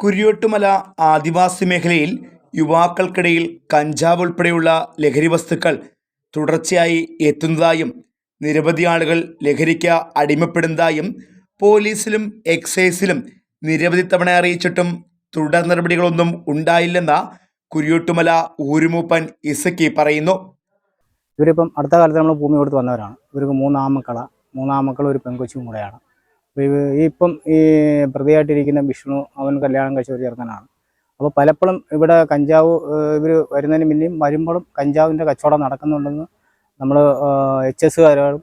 കുരിയോട്ടുമല ആദിവാസി മേഖലയിൽ യുവാക്കൾക്കിടയിൽ കഞ്ചാവ് ഉൾപ്പെടെയുള്ള ലഹരി വസ്തുക്കൾ തുടർച്ചയായി എത്തുന്നതായും നിരവധി ആളുകൾ ലഹരിക്ക് അടിമപ്പെടുന്നതായും പോലീസിലും എക്സൈസിലും നിരവധി തവണ അറിയിച്ചിട്ടും തുടർ നടപടികളൊന്നും ഉണ്ടായില്ലെന്ന കുരിയോട്ടുമല ഊരുമൂപ്പൻ ഇസക്കി പറയുന്നു. ഇവരിപ്പം അടുത്ത കാലത്ത് നമ്മൾ ഭൂമി കൊടുത്ത് വന്നവരാണ്. ഇവർക്ക് മൂന്നാമക്കള മൂന്നാമക്കള ഒരു പെൺകൊച്ചും കൂടെയാണ്. ഇപ്പം ഈ പ്രതിയായിട്ടിരിക്കുന്ന വിഷ്ണു അവൻ കല്യാണം കഴിച്ച ഒരു ചെറുക്കനാണ്. അപ്പോൾ പലപ്പോഴും ഇവിടെ കഞ്ചാവ് ഇവർ വരുന്നതിന് മുന്നേയും വരുമ്പോഴും കഞ്ചാവിന്റെ കച്ചവടം നടക്കുന്നുണ്ടെന്ന് നമ്മൾ എച്ച് എസ്സുകാരും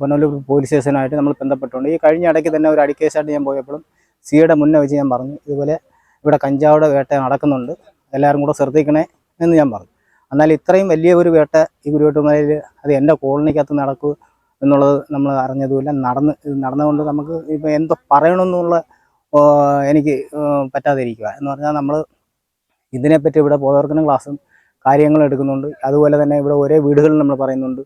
പൊന്നൂർ പോലീസ് സ്റ്റേഷനായിട്ട് നമ്മൾ ബന്ധപ്പെട്ടുണ്ട് ഈ കഴിഞ്ഞ ഇടയ്ക്ക് തന്നെ ഒരു അടിക്കേസായിട്ട് ഞാൻ പോയപ്പോഴും സിയുടെ മുന്നേ വെച്ച് ഞാൻ പറഞ്ഞു ഇതുപോലെ ഇവിടെ കഞ്ചാവിടെ വേട്ട നടക്കുന്നുണ്ട്. എല്ലാവരും കൂടെ ശ്രദ്ധിക്കണേ എന്ന് ഞാൻ പറഞ്ഞു. എന്നാൽ ഇത്രയും വലിയ ഒരു വേട്ട ഈ ഗുരുവട്ടുമലയിൽ അത് എന്റെ കോളനിക്കകത്ത് നടക്കൂ എന്നുള്ളത് നമ്മൾ അറിഞ്ഞതുമില്ല. നടന്ന് നടന്നുകൊണ്ട് നമുക്ക് ഇപ്പോൾ എന്തോ പറയണമെന്നുള്ള എനിക്ക് പറ്റാതിരിക്കുക. എന്ന് പറഞ്ഞാൽ നമ്മൾ ഇതിനെപ്പറ്റി ഇവിടെ ബോധവൽക്കരണ ക്ലാസ്സും കാര്യങ്ങളും എടുക്കുന്നുണ്ട്. അതുപോലെ തന്നെ ഇവിടെ ഒരേ വീടുകളിൽ നമ്മൾ പറയുന്നുണ്ട്.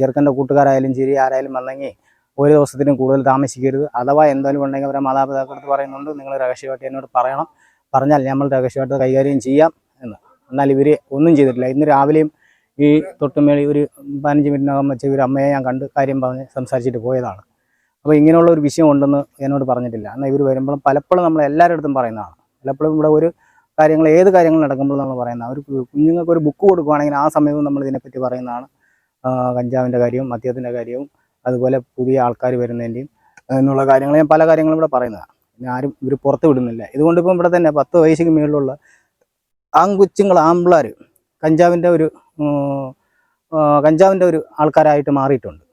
ചെറുക്കന്റെ കൂട്ടുകാരായാലും ശരി ആരായാലും വന്നെങ്കിൽ ഒരു ദിവസത്തിനും കൂടുതൽ താമസിക്കരുത്. അഥവാ എന്തായാലും ഉണ്ടെങ്കിൽ അവരെ മാതാപിതാക്കളടുത്ത് പറയുന്നുണ്ട്. നിങ്ങൾ രഹസ്യമായിട്ട് എന്നോട് പറയണം. പറഞ്ഞാൽ നമ്മൾ രഹസ്യമായിട്ട് കൈകാര്യം ചെയ്യാം എന്ന്. എന്നാൽ ഇവർ ഒന്നും ചെയ്തിട്ടില്ല. ഇന്ന് രാവിലെയും ഈ തൊട്ടുമേളി ഒരു പതിനഞ്ച് മിനിറ്റിനകം വെച്ച് ഒരു അമ്മയെ ഞാൻ കണ്ട് കാര്യം പറഞ്ഞ് സംസാരിച്ചിട്ട് പോയതാണ്. അപ്പോൾ ഇങ്ങനെയുള്ള ഒരു വിഷയം ഉണ്ടെന്ന് എന്നോട് പറഞ്ഞിട്ടില്ല. എന്നാൽ ഇവർ വരുമ്പോഴും പലപ്പോഴും നമ്മൾ എല്ലാവരുടെ അടുത്തും പറയുന്നതാണ്. പലപ്പോഴും ഇവിടെ ഒരു കാര്യങ്ങൾ ഏത് കാര്യങ്ങൾ നടക്കുമ്പോഴും നമ്മൾ പറയുന്നത് ഒരു കുഞ്ഞുങ്ങൾക്ക് ഒരു ബുക്ക് കൊടുക്കുകയാണെങ്കിൽ ആ സമയവും നമ്മൾ ഇതിനെപ്പറ്റി പറയുന്നതാണ്. കഞ്ചാവിന്റെ കാര്യവും മദ്യത്തിന്റെ കാര്യവും അതുപോലെ പുതിയ ആൾക്കാർ വരുന്നതിന്റെയും എന്നുള്ള കാര്യങ്ങൾ ഞാൻ പല കാര്യങ്ങളും ഇവിടെ പറയുന്നതാണ്. പിന്നെ ആരും ഇവർ പുറത്ത് വിടുന്നില്ല. ഇതുകൊണ്ട് ഇപ്പം ഇവിടെ തന്നെ പത്ത് വയസ്സിന് മേളിലുള്ള ആൺകുച്ചുങ്ങൾ ആമ്പിളാർ കഞ്ചാവിന്റെ ഒരു കഞ്ചാവിന്റെ ഒരു ആൾക്കാരായിട്ട് മാറിയിട്ടുണ്ട്.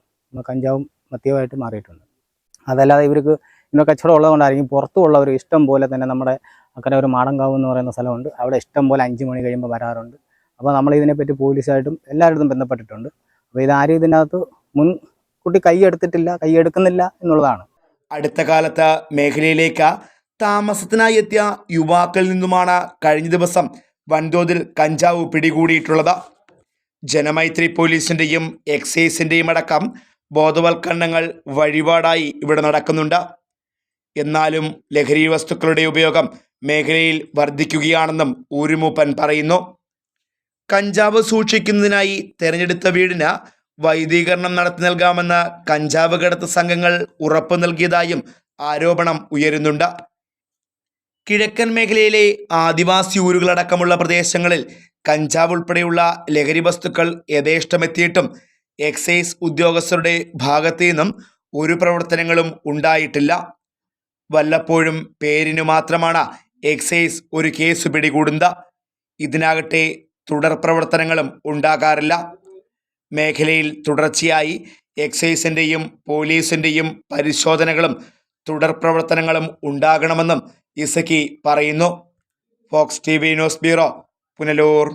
കഞ്ചാവും മദ്യവുമായിട്ട് മാറിയിട്ടുണ്ട്. അതല്ലാതെ ഇവർക്ക് ഇന്ന കച്ചവടം ഉള്ളതുകൊണ്ടായിരിക്കും പുറത്തുള്ളവർ ഇഷ്ടം പോലെ തന്നെ നമ്മുടെ അക്കരെ ഒരു മാടങ്കാവ് എന്ന് പറയുന്ന സ്ഥലമുണ്ട്. അവിടെ ഇഷ്ടം പോലെ അഞ്ച് മണി കഴിയുമ്പോൾ വരാറുണ്ട്. അപ്പോൾ നമ്മൾ ഇതിനെപ്പറ്റി പോലീസായിട്ടും എല്ലായിടത്തും ബന്ധപ്പെട്ടിട്ടുണ്ട്. അപ്പോൾ ഇതാരും ഇതിനകത്ത് മുൻകൂട്ടി കൈയെടുത്തിട്ടില്ല കൈയെടുക്കുന്നില്ല എന്നുള്ളതാണ്. അടുത്ത കാലത്ത് മേഖലയിലേക്ക് താമസത്തിനായി എത്തിയ യുവാക്കളിൽ നിന്നുമാണ് കഴിഞ്ഞ ദിവസം വൻതോതിൽ കഞ്ചാവ് പിടികൂടിയിട്ടുള്ളത്. ജനമൈത്രി പോലീസിന്റെയും എക്സൈസിന്റെയും അടക്കം ബോധവൽക്കരണങ്ങൾ വഴിപാടായി ഇവിടെ നടക്കുന്നുണ്ട്. എന്നാലും ലഹരി വസ്തുക്കളുടെ ഉപയോഗം മേഖലയിൽ വർദ്ധിക്കുകയാണെന്നും ഊരുമൂപ്പൻ പറയുന്നു. കഞ്ചാവ് സൂക്ഷിക്കുന്നതിനായി തെരഞ്ഞെടുത്ത വീടിന് വൈദീകരണം നടത്തി നൽകാമെന്ന് കഞ്ചാവ് കടത്ത് സംഘങ്ങൾ ഉറപ്പു നൽകിയതായും ആരോപണം ഉയരുന്നുണ്ട്. കിഴക്കൻ മേഖലയിലെ ആദിവാസി ഊരുകളടക്കമുള്ള പ്രദേശങ്ങളിൽ കഞ്ചാവ് ഉൾപ്പെടെയുള്ള ലഹരി വസ്തുക്കൾ യഥേഷ്ടമെത്തിയിട്ടും എക്സൈസ് ഉദ്യോഗസ്ഥരുടെ ഭാഗത്തു നിന്നും ഒരു പ്രവർത്തനങ്ങളും ഉണ്ടായിട്ടില്ല. വല്ലപ്പോഴും പേരിനു മാത്രമാണ് എക്സൈസ് ഒരു കേസ് പിടികൂടുന്നത്. ഇതിനാകട്ടെ തുടർ പ്രവർത്തനങ്ങളും ഉണ്ടാകാറില്ല. മേഖലയിൽ തുടർച്ചയായി എക്സൈസിന്റെയും പോലീസിന്റെയും പരിശോധനകളും തുടർ പ്രവർത്തനങ്ങളും ഉണ്ടാകണമെന്നും ഇസക്കി പറയുന്നു. Fox T news bureau Punalur.